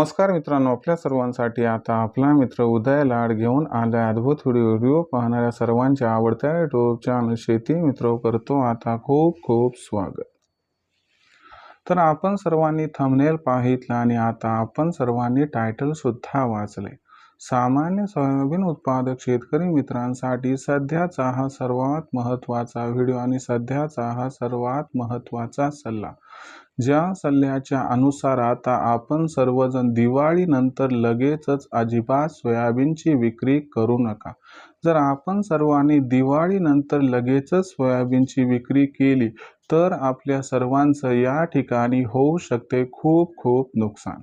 नमस्कार मित्रांनो आपल्या सर्वांसाठी आता आपला मित्र उदय लाड घेऊन आला अद्भुत व्हिडिओ व्हिडिओ पाहणाऱ्या सर्वांच्या आवडत्या युट्यूब चॅनल शेती मित्र करतो आता खूप खूप स्वागत. तर आपण सर्वांनी थंबनेल पाहितलं आणि आता आपण सर्वांनी टायटल सुद्धा वाचले सामान्य सोयाबीन उत्पादक शेतकरी मित्रांसाठी सध्याचा हा सर्वात महत्त्वाचा व्हिडिओ आणि सध्याचा हा सर्वात महत्त्वाचा सल्ला. ज्या सल्ल्याच्या अनुसार आता आपण सर्वजण दिवाळीनंतर लगेचच अजिबात सोयाबीनची विक्री करू नका. जर आपण सर्वांनी दिवाळीनंतर लगेचच सोयाबीनची विक्री केली तर आपल्या सर्वांचं या ठिकाणी होऊ शकते खूप खूप नुकसान.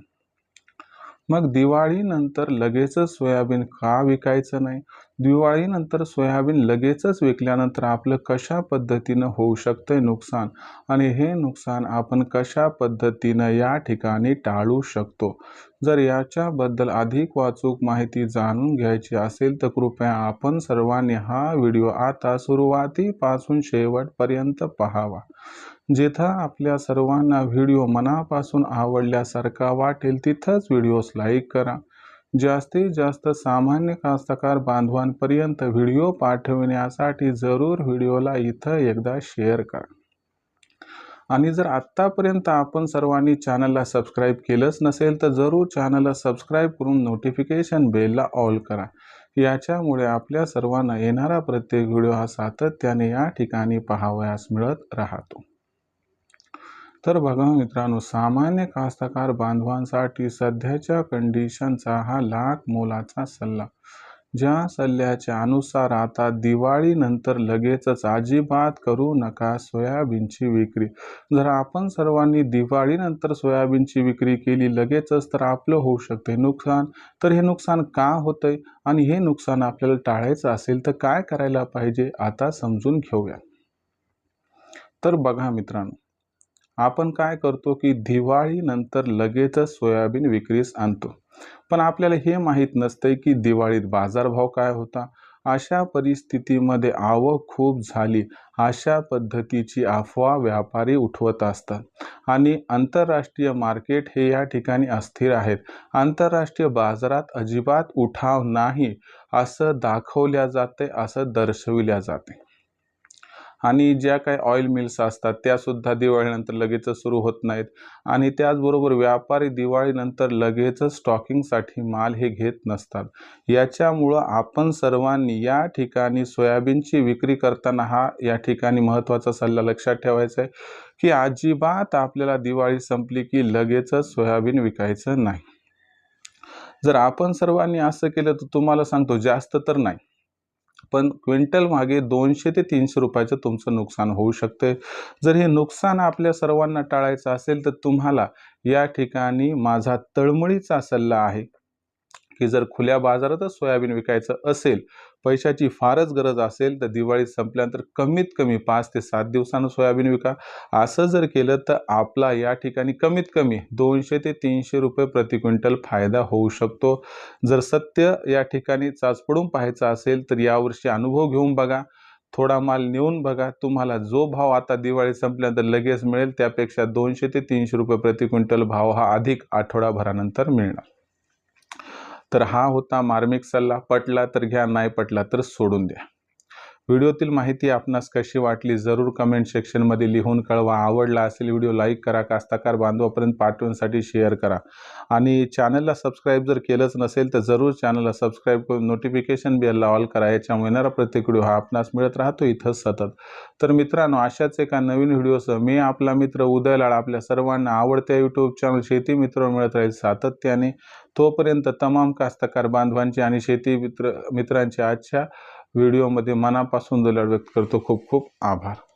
मग दिवाळीनंतर लगेचच सोयाबीन का विकायचं नाही? दिवाळीनंतर सोयाबीन लगेचच विकल्यानंतर आपलं कशा पद्धतीनं होऊ शकतं नुकसान? आणि हे नुकसान आपण कशा पद्धतीनं या ठिकाणी टाळू शकतो? जर याच्याबद्दल अधिक वाचूक माहिती जाणून घ्यायची असेल तर कृपया आपण सर्वांनी हा व्हिडिओ आता सुरुवातीपासून शेवटपर्यंत पहावा. जिथं आपल्या सर्वांना व्हिडिओ मनापासून आवडल्यासारखा वाटेल तिथंच व्हिडिओस लाईक करा. जास्तीत जास्त सामान्य कास्तकार बांधवांपर्यंत व्हिडिओ पाठविण्यासाठी जरूर व्हिडिओला इथं एकदा शेअर करा. आणि जर आत्तापर्यंत आपण सर्वांनी चॅनलला सबस्क्राईब केलंच नसेल तर जरूर चॅनलला सबस्क्राईब करून नोटिफिकेशन बेलला ऑल करा. याच्यामुळे आपल्या सर्वांना येणारा प्रत्येक व्हिडिओ हा सातत्याने या ठिकाणी पाहावयास मिळत राहतो. तर बघा मित्रांनो सामान्य कास्तकार बांधवांसाठी सध्याच्या कंडिशनचा हा लाख मोलाचा सल्ला. ज्या सल्ल्याच्या अनुसार आता दिवाळीनंतर लगेचच अजिबात करू नका सोयाबीनची विक्री. जर आपण सर्वांनी दिवाळीनंतर सोयाबीनची विक्री केली लगेचच तर आपलं होऊ शकते नुकसान. तर हे नुकसान का होतंय आणि हे नुकसान आपल्याला टाळायचं असेल तर काय करायला पाहिजे आता समजून घेऊया. तर बघा मित्रांनो आपण काय करतो की दिवाळीनंतर लगेचच सोयाबीन विक्रीस आणतो. पण आपल्याला हे माहीत नसतंय की दिवाळीत बाजारभाव काय होता. अशा परिस्थितीमध्ये आवक खूप झाली. अशा पद्धतीची अफवा व्यापारी उठवत असतात. आणि आंतरराष्ट्रीय मार्केट हे या ठिकाणी अस्थिर आहेत. आंतरराष्ट्रीय बाजारात अजिबात उठाव नाही असं दाखवल्या जाते असं दर्शविल्या जाते. आणि ज्या काही ऑइल मिल्स असतात त्यासुद्धा दिवाळीनंतर लगेचच सुरू होत नाहीत. आणि त्याचबरोबर व्यापारी दिवाळीनंतर लगेचच स्टॉकिंगसाठी माल हे घेत नसतात. याच्यामुळं आपण सर्वांनी या ठिकाणी सोयाबीनची विक्री करताना हा या ठिकाणी महत्त्वाचा सल्ला लक्षात ठेवायचा आहे की अजिबात आपल्याला दिवाळी संपली की लगेचच सोयाबीन विकायचं नाही. जर आपण सर्वांनी असं केलं तर तुम्हाला सांगतो जास्त तर नाही. पण क्विंटल मागे दोनशे ते तीनशे रुपयाचं तुमचं नुकसान होऊ शकते जर हे नुकसान आपल्या सर्वांना टाळायचं असेल तर तुम्हाला या ठिकाणी माझा तळमळीचा सल्ला आहे. की जर खुल्या बाजारातच सोयाबीन विकायचं असेल पैशाची फारच गरज असेल तर दिवाळी संपल्यानंतर कमीत कमी पाच ते सात दिवसानं सोयाबीन विका. असं जर केलं तर आपला या ठिकाणी कमीत कमी दोनशे ते तीनशे रुपये प्रति क्विंटल फायदा होऊ शकतो. जर सत्य या ठिकाणी चाचपडून पाहायचं असेल तर यावर्षी अनुभव घेऊन बघा. थोडा माल नेऊन बघा. तुम्हाला जो भाव आता दिवाळी संपल्यानंतर लगेच मिळेल त्यापेक्षा दोनशे ते तीनशे रुपये प्रति क्विंटल भाव हा अधिक आठवडाभरानंतर मिळणार. तर हा होता मार्मिक सल्ला. पटला तर घ्या नाही पटला तर सोडून द्या. व्हिडिओतील माहिती आपणास कशी वाटली जरूर कमेंट सेक्शनमध्ये लिहून कळवा. आवडला असेल व्हिडिओ लाईक करा कास्ताकार बांधवापर्यंत पाठवण्यासाठी शेअर करा. आणि चॅनलला सबस्क्राईब जर केलंच नसेल तर जरूर चॅनलला सबस्क्राईब करून नोटिफिकेशन बेलला ऑल करा. याच्यामुळे येणारा प्रत्येक व्हिडिओ हा आपणास मिळत राहतो. इथंच सतत. तर मित्रांनो अशाच एका नवीन व्हिडिओसह मी आपला मित्र उदय लाड आपल्या सर्वांना आवडत्या यूट्यूब चॅनल शेती मित्र मिळत राहील सातत्याने. तोपर्यंत तमाम कास्तकार बांधवांची आणि शेती मित्र मित्रांच्या आजच्या व्हिडिओमध्ये मनापासून दलाड व्यक्त करतो. खूप खूप आभार.